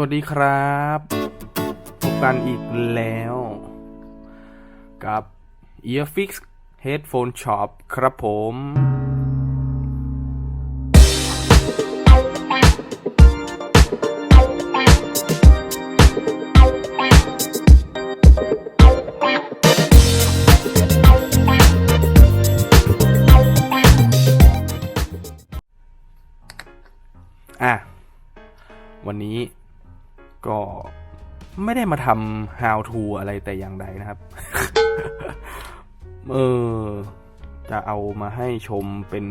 วัสดีครับพบกันอีกแล้ว กับ Earfix Headphone Shop ครับผม อะ วันนี้ ก็ไม่ได้มาทำ how to อะไรแต่อย่างใดนะครับ เออ จะเอามาให้ชมเป็น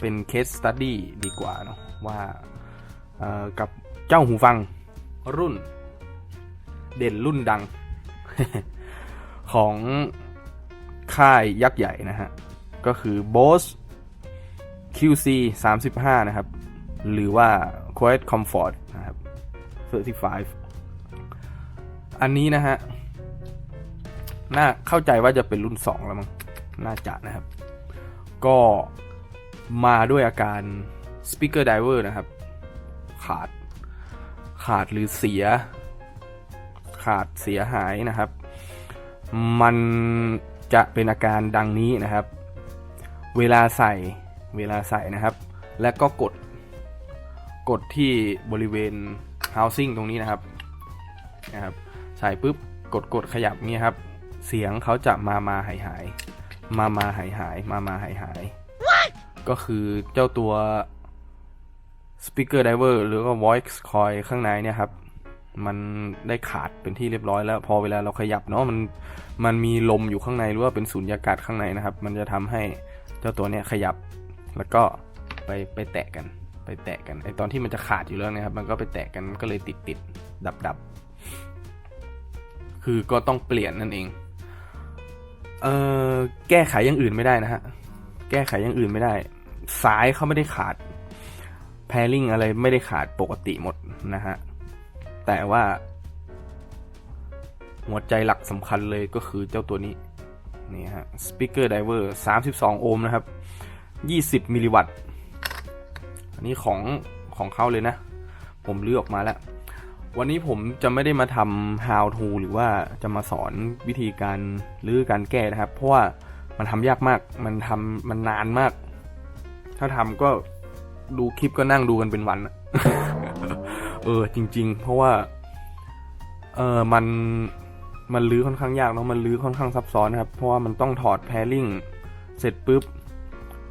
เป็น case study ดีกว่าเนาะว่าออกับเจ้าหูฟังรุ่น เด่นรุ่นดัง ของค่ายยักษ์ใหญ่นะฮะ ก็คือ Bose QC 35 นะครับ หรือว่า Quiet Comfort 35 อันนี้นะฮะ น่าเข้าใจว่าจะเป็นรุ่น 2 แล้วมั้ง น่าจะนะครับ ก็มาด้วยอาการ Speaker Diver นะครับ ขาด ขาดหรือเสีย ขาดเสียหายนะครับ มันจะเป็นอาการดังนี้นะครับ เวลาใส่ เวลาใส่นะครับ และก็กด กดที่บริเวณ housing ตรงนี้นะครับนะครับ ใส่ปุ๊บกดกดขยับเนี่ยครับ เสียงเขาจะมามาหายหายมามาหายหายมามาหายหายก็คือเจ้าตัว speaker diver หรือว่า voice coil ข้างในเนี่ยครับ มันได้ขาดเป็นที่เรียบร้อยแล้ว พอเวลาเราขยับเนาะมันมันมีลมอยู่ข้างในหรือว่าเป็นสุญญากาศข้างในนะครับ มันจะทำให้เจ้าตัวเนี้ยขยับแล้วก็ไปไปแตะกัน ไปแตะกันไอตอนที่มันจะขาดอยู่แล้วนะครับ มันก็ไปแตะกันก็เลยติดติดดับดับคือก็ต้องเปลี่ยนนั่นเองเออแก้ไขอย่างอื่นไม่ได้นะฮะแก้ไขอย่างอื่นไม่ได้สายเขาไม่ได้ขาดแพริงอะไรไม่ได้ขาดปกติหมดนะฮะแต่ว่า หัวใจหลักสำคัญเลยก็คือเจ้าตัวนี้นี่ฮะ Speaker Diver 32 โอห์มนะครับ 20 มิลลิวัตต์ อันนี้ของของเขาเลยนะ ผมเลือกออกมาแล้ว วันนี้ผมจะไม่ได้มาทำ how to หรือว่าจะมาสอนวิธีการหรือการแก้นะครับ เพราะว่ามันทำยากมาก มันทำมันนานมาก ถ้าทำก็ดูคลิปก็นั่งดูกันเป็นวัน เออจริง ๆ เพราะว่า เออมันมันลื้อค่อนข้างยากเนาะมันลื้อค่อนข้างซับซ้อนนะครับ เพราะว่ามันต้องถอดแพริงเสร็จปุ๊บ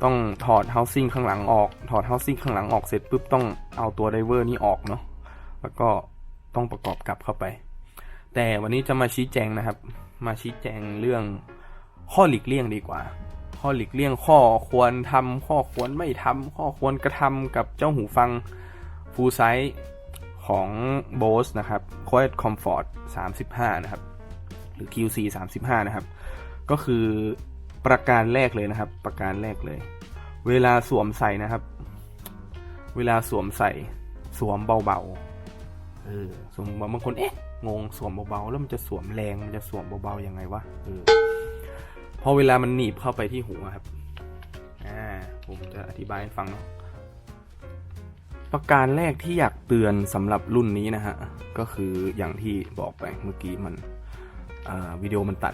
ต้องถอด housing ข้างหลังออก ถอด housing ข้างหลังออกเสร็จปุ๊บต้องเอาตัวไดเวอร์นี้ออกเนาะ แล้วก็ต้องประกอบกลับเข้าไป แต่วันนี้จะมาชี้แจงนะครับ มาชี้แจงเรื่องข้อหลีกเลี่ยงดีกว่า ข้อหลีกเลี่ยงข้อควรทำข้อควรไม่ทำข้อควรกระทำกับเจ้าหูฟัง full size ของ Bose นะครับ Quiet Comfort 35 นะครับ หรือ QC 35 นะครับ ก็คือ ประการแรกเลยนะครับ ประการแรกเลย เวลาสวมใส่นะครับ เวลาสวมใส่สวมเบาๆเออสวมบางคนเอ๊ะงงสวมเบาๆแล้วมันจะสวมแรงมันจะสวมเบาๆยังไงวะเออพอเวลามันหนีบเข้าไปที่หูครับอ่าผมจะอธิบายให้ฟังเนาะประการแรกที่อยากเตือนสำหรับรุ่นนี้นะฮะก็คืออย่างที่บอกไปเมื่อกี้มันวิดีโอมันตัด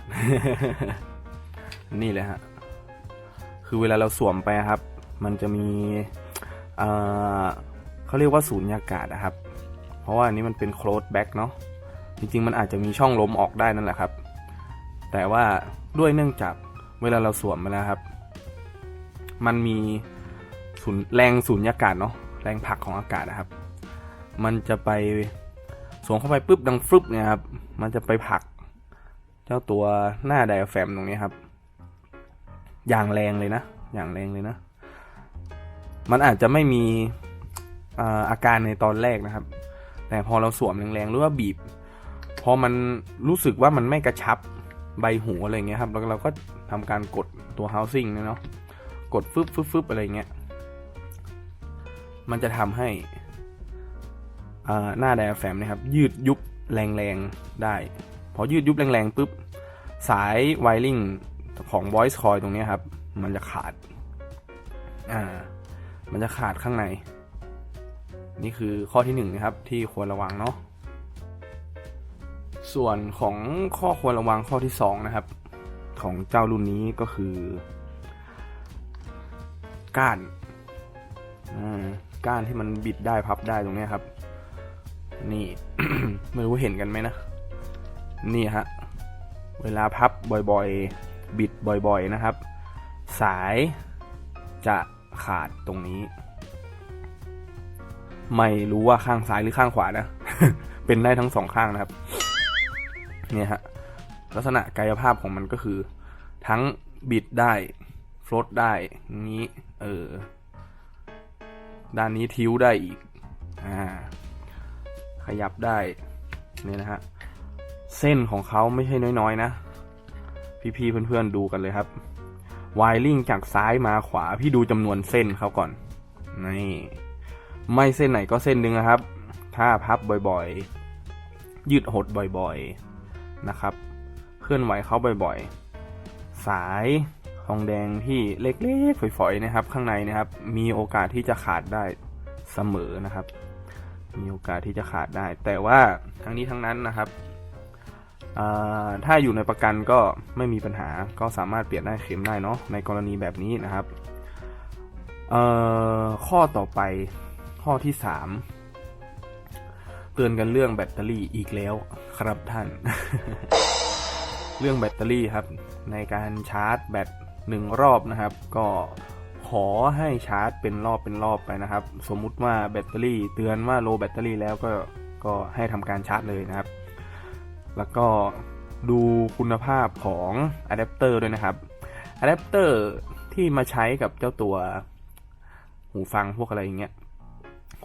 นี่เลยฮะ คือเวลาเราสวมไปอะครับ มันจะมีเเขาเรียกว่าศูนยากาศนะครับ เพราะว่าอันนี้มันเป็น close back เนาะ จริงๆ มันอาจจะมีช่องลมออกได้นั่นแหละครับ แต่ว่าด้วยเนื่องจากเวลาเราสวมมาแล้วครับ มันมีศูนย์แรงศูนยากาศเนาะ แรงผลักของอากาศนะครับ มันจะไปสวมเข้าไปปุ๊บดังฟึบเนี่ยครับ มันจะไปผลัก เจ้าตัวหน้าไดอะแฟมตรงนี้ครับ อย่างแรงเลยนะ อย่างแรงเลยนะ มันอาจจะไม่มีอาการในตอนแรกนะครับ แต่พอเราสวมแรงๆหรือว่าบีบ พอมันรู้สึกว่ามันไม่กระชับใบหูอะไรเงี้ยครับ แล้วเราก็ทำการกดตัว housing เนี่เนาะ กดฟึบฟึบฟึบอะไรเงี้ย มันจะทำให้หน้าไดอะแฟมนะครับ ยืดยุบแรงๆได้ พอยืดยุบแรงๆปุ๊บ สายไวริง ของ voice coil ตรงนี้ครับ มันจะขาด อ่า มันจะขาดข้างใน นี่คือข้อที่หนึ่งนะครับ ที่ควรระวังเนาะ ส่วนของข้อควรระวังข้อที่สองนะครับ ของเจ้ารุ่นนี้ก็คือ ก้าน อ่า ก้านที่มันบิดได้พับได้ตรงนี้ครับ นี่ ไม่รู้เห็นกันไหมนะ นี่ฮะ เวลาพับบ่อยๆ บิดบ่อยๆนะครับ สายจะขาดตรงนี้ ไม่รู้ว่าข้างซ้ายหรือข้างขวานะ เป็นได้ทั้งสองข้างนะครับ เนี่ยฮะลักษณะกายภาพของมันก็คือ ทั้งบิดได้ฟลดได้นี้ เออ ด้านนี้ทิ้วได้อีก อ่า ขยับได้ เนี่ยนะฮะ เส้นของเขาไม่ใช่น้อยๆนะ พี่ๆเพื่อนๆดูกันเลยครับวายลิงจากซ้ายมาขวาพี่ดูจำนวนเส้นเขาก่อนนี่ไม่เส้นไหนก็เส้นหนึ่งนะครับ ถ้าพับบ่อยๆ ยืดหดบ่อยๆนะครับ เคลื่อนไหวเขาบ่อยๆ สายทองแดงที่เล็กๆฝอยๆนะครับ ข้างในนะครับ มีโอกาสที่จะขาดได้เสมอนะครับ มีโอกาสที่จะขาดได้ แต่ว่าทั้งนี้ทั้งนั้นนะครับ ถ้าอยู่ในประกันก็ไม่มีปัญหาก็สามารถเปลี่ยนได้เข็มได้เนาะในกรณีแบบนี้นะครับข้อต่อไปข้อที่สามเตือนกันเรื่องแบตเตอรี่อีกแล้วครับท่าน เรื่องแบตเตอรี่ครับ ในการชาร์จแบตหนึ่งรอบนะครับ ก็ขอให้ชาร์จเป็นรอบเป็นรอบไปนะครับ สมมุติว่าแบตเตอรี่ เตือนว่าโลแบตเตอรี่แล้วก็ก็ให้ทำการชาร์จเลยนะครับ แล้วก็ดูคุณภาพของอะแดปเตอร์ด้วยนะครับอะแดปเตอร์ที่มาใช้กับเจ้าตัวหูฟังพวกอะไรอย่างเงี้ย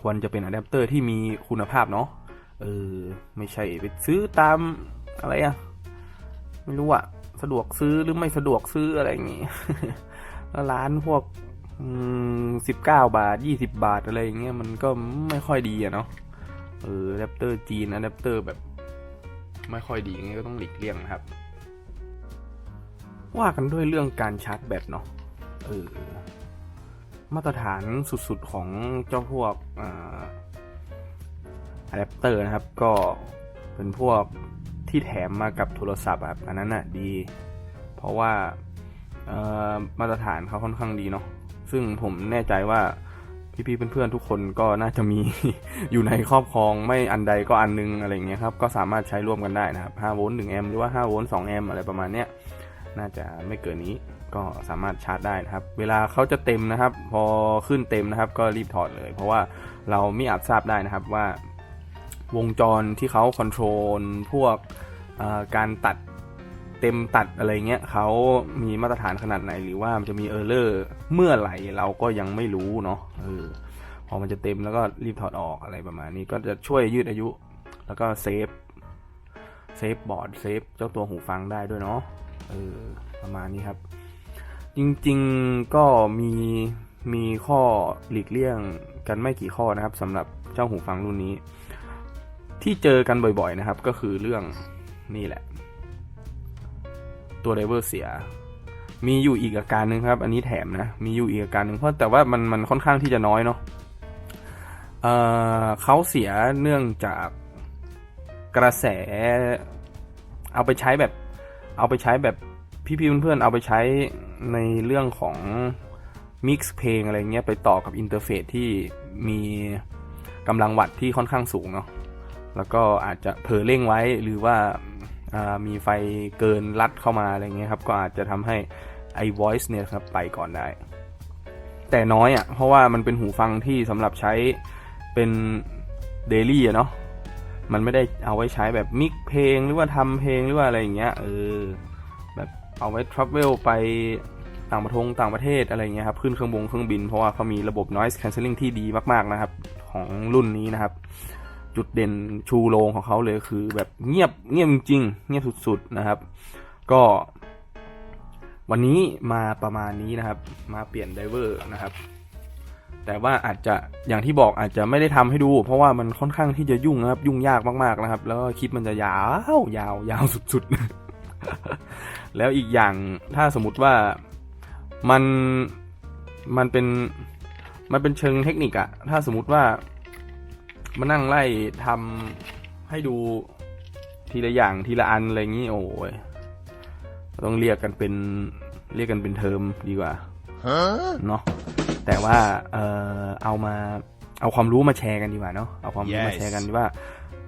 ควรจะเป็นอะแดปเตอร์ที่มีคุณภาพเนาะเออไม่ใช่ไปซื้อตามอะไรอะไม่รู้อะสะดวกซื้อหรือไม่สะดวกซื้ออะไรอย่างงี้แล้วร้านพวกสิบเก้าบาทยี่สิบาทอะไรอย่างเงี้ยมันก็ไม่ค่อยดีอะเนาะเอออะแดปเตอร์จีนอะแดปเตอร์แบบ ไม่ค่อยดีงี้ก็ต้องหลีกเลี่ยงนะครับ ว่ากันด้วยเรื่องการชาร์จแบตเนาะเออมาตรฐานสุดๆของเจ้าพวกอะแดปเตอร์นะครับ ก็เป็นพวกที่แถมมากับโทรศัพท์อะครับอันนั้นน่ะดี เพราะว่ามาตรฐานเขาค่อนข้างดีเนาะซึ่งผมแน่ใจว่า พี่ๆเพื่อนๆทุกคนก็น่าจะมี อยู่ในครอบครองไม่อันใดก็อันนึงอะไรเงี้ยครับก็สามารถใช้ร่วมกันได้นะครับ5โวลต์1แอมป์หรือว่า5โวลต์2แอมป์อะไรประมาณเนี้ยน่าจะไม่เกินนี้ก็สามารถชาร์จได้นะครับ เวลาเขาจะเต็มนะครับ พอขึ้นเต็มนะครับ ก็รีบถอดเลย เพราะว่าเราไม่อาจทราบได้นะครับว่าวงจรที่เขาคอนโทรลพวกการตัด เต็มตัดอะไรเงี้ยเขามีมาตรฐานขนาดไหนหรือว่ามันจะมีเออร์เลอร์เมื่อไหร่เราก็ยังไม่รู้เนาะเออพอมันจะเต็มแล้วก็รีบถอดออกอะไรประมาณนี้ก็จะช่วยยืดอายุ แล้วก็เซฟเซฟบอร์ดเซฟเจ้าตัวหูฟังได้ด้วยเนาะเออประมาณนี้ครับ จริงๆก็มีมีข้อหลีกเลี่ยงกันไม่กี่ข้อนะครับสำหรับเจ้าหูฟังรุ่นนี้ ที่เจอกันบ่อยๆนะครับ ก็คือเรื่องนี่แหละ ตัวไดเวอร์เสีย มีอยู่อีกอาการหนึ่งครับ อันนี้แถมนะ มีอยู่อีกอาการหนึ่งเพราะแต่ว่ามันมันค่อนข้างที่จะน้อยเนาะเออเขาเสียเนื่องจากกระแส เอาไปใช้แบบ เอาไปใช้แบบพี่ๆเพื่อนๆเอาไปใช้ในเรื่องของมิกซ์เพลงอะไรเงี้ยไปต่อกับอินเทอร์เฟซที่มีกำลังวัตต์ที่ค่อนข้างสูงเนาะแล้วก็อาจจะเผลอเร่งไว้หรือว่า มีไฟเกินลัดเข้ามาอะไรเงี้ยครับ ก็อาจจะทำให้ไอ้ voice เนี่ยครับไปก่อนได้ แต่น้อยอะ่ะ เพราะว่ามันเป็นหูฟังที่สำหรับใช้เป็นเดลี่อะเนาะมันไม่ได้เอาไว้ใช้แบบมิกเพลงหรือว่าทำเพลงหรือว่าอะไรอย่างเงี้ยเออแบบเอาไว้ทราเวลไปต่างประเทศต่างประเทศอะไรเงี้ยครับขึ้นเครื่องบงเครื่องบินเพราะว่าเขามีระบบ noise cancelling ที่ดีมากๆนะครับ ของรุ่นนี้นะครับ จุดเด่นชูโรงของเขาเลยคือ แบบเงียบเงียบจริงเงียบสุดๆนะครับ ก็ วันนี้มาประมาณนี้นะครับ มาเปลี่ยนไดเวอร์นะครับ แต่ว่าอาจจะอย่างที่บอกอาจจะไม่ได้ทำให้ดู เพราะว่ามันค่อนข้างที่จะยุ่งนะครับ ยุ่งยากมากๆนะครับ แล้วคลิปมันจะยาวยาวยาวสุดๆ แล้วอีกอย่างถ้าสมมติว่ามันมันเป็นมันเป็นเชิงเทคนิคอะถ้าสมมติว่า มานั่งไล่ทำให้ดูทีละอย่างทีละอันอะไรอย่างนี้โอ้ยต้องเรียกกันเป็นเรียกกันเป็นเทอมดีกว่าเนาะแต่ว่าเออเอามาเอาความรู้มาแชร์กันดีกว่าเนาะเอาความรู้มา Yes แชร์กันดีว่า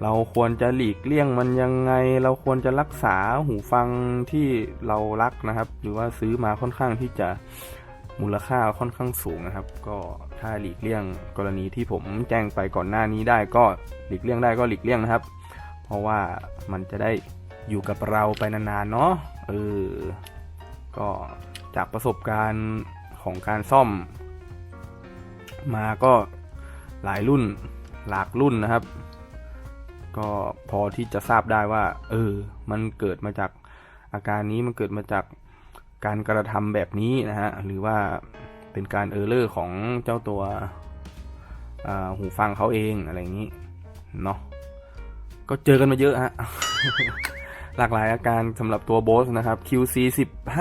เราควรจะหลีกเลี่ยงมันยังไง เราควรจะรักษาหูฟังที่เรารักนะครับ หรือว่าซื้อมาค่อนข้างที่จะ มูลค่าค่อนข้างสูงนะครับ ก็ถ้าหลีกเลี่ยงกรณีที่ผมแจ้งไปก่อนหน้านี้ได้ก็หลีกเลี่ยงได้ก็หลีกเลี่ยงนะครับ เพราะว่ามันจะได้อยู่กับเราไปนานๆเนาะเออก็จากประสบการณ์ของการซ่อม มาก็หลายรุ่นหลากรุ่นนะครับ ก็พอที่จะทราบได้ว่า เออ มันเกิดมาจากอาการนี้มันเกิดมาจาก การกระทำแบบนี้นะฮะหรือว่าเป็นการเออร์เลอร์ของเจ้าตัวหูฟังเขาเองอะไรอย่างนี้เนาะก็เจอกันมาเยอะฮะหลากหลายอาการสำหรับตัวโบสนะครับ QC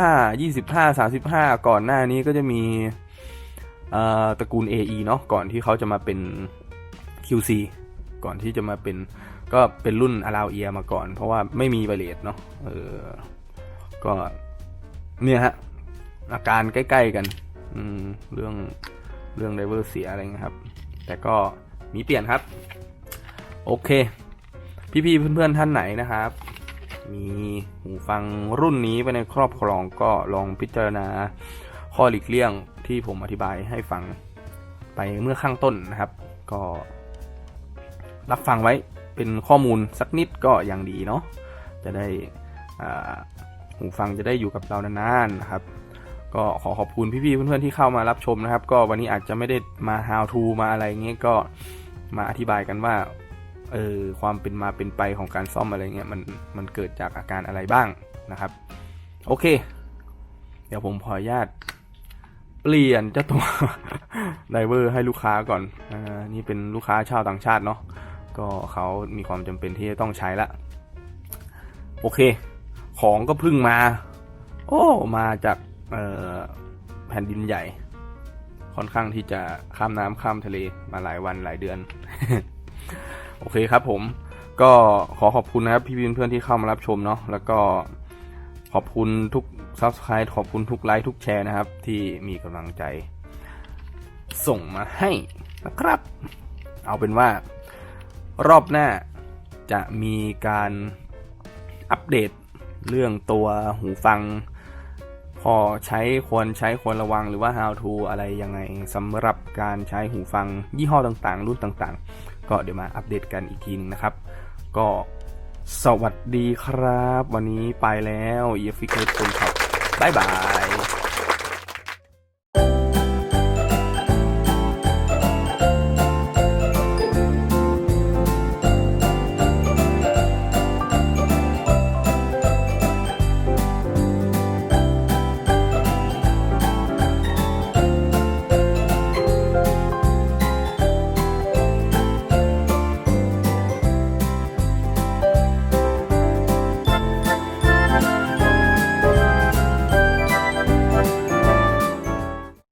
15 25 35 ก่อนหน้านี้ก็จะมีตระกูล AE เนาะก่อนที่เขาจะมาเป็น QC ก่อนที่จะมาเป็นก็เป็นรุ่น Allow Ear มาก่อน เพราะว่าไม่มีไวเลสเนาะเออก็ เนี่ยฮะอาการใกล้ ๆกัน อืมเรื่องเรื่องไดเวอร์เสียอะไรเงี้ยครับ แต่ก็มีเปลี่ยนครับ โอเค พี่ๆเพื่อนๆท่านไหนนะครับ มีหูฟังรุ่นนี้ไปในครอบครองก็ลองพิจารณาข้อหลีกเลี่ยงที่ผมอธิบายให้ฟังไปเมื่อข้างต้นนะครับ ก็ รับฟังไว้เป็นข้อมูลสักนิดก็ยังดีเนาะจะได้อ่า หูฟังจะได้อยู่กับเรานานๆนะครับ ก็ขอขอบคุณพี่ๆเพื่อนๆที่เข้ามารับชมนะครับ ก็วันนี้อาจจะไม่ได้มา how to มาอะไรเงี้ยก็มาอธิบายกันว่าเออความเป็นมาเป็นไปของการซ่อมอะไรเงี้ยมันมันเกิดจากอาการอะไรบ้างนะครับ โอเค เดี๋ยวผมขออนุญาตเปลี่ยนเจ้าตัวไดเวอร์ให้ลูกค้าก่อนอ่านี่เป็นลูกค้าชาวต่างชาติเนาะก็เขามีความจำเป็นที่จะต้องใช้ละ โอเค ของก็พึ่งมา โอ้ มาจากแผ่นดินใหญ่ ค่อนข้างที่จะข้ามน้ำข้ามทะเลมาหลายวันหลายเดือน โอเคครับผมก็ขอขอบคุณนะครับพี่ๆเพื่อนๆที่เข้ามารับชมเนาะแล้วก็ขอบคุณทุก subscribe ขอบคุณทุกไลค์ทุกแชร์นะครับ ที่มีกำลังใจ ส่งมาให้นะครับ เอาเป็นว่ารอบหน้าจะมีการอัปเดต เรื่องตัวหูฟัง พอใช้ควรใช้ควรระวังหรือว่า how to อะไรยังไงสำหรับการใช้หูฟังยี่ห้อต่างๆ รุ่นต่างๆ ก็เดี๋ยวมาอัปเดตกันอีกทีนึงนะครับ ก็สวัสดีครับ วันนี้ไปแล้วเอียฟิกเกอร์คนครับบ๊ายบาย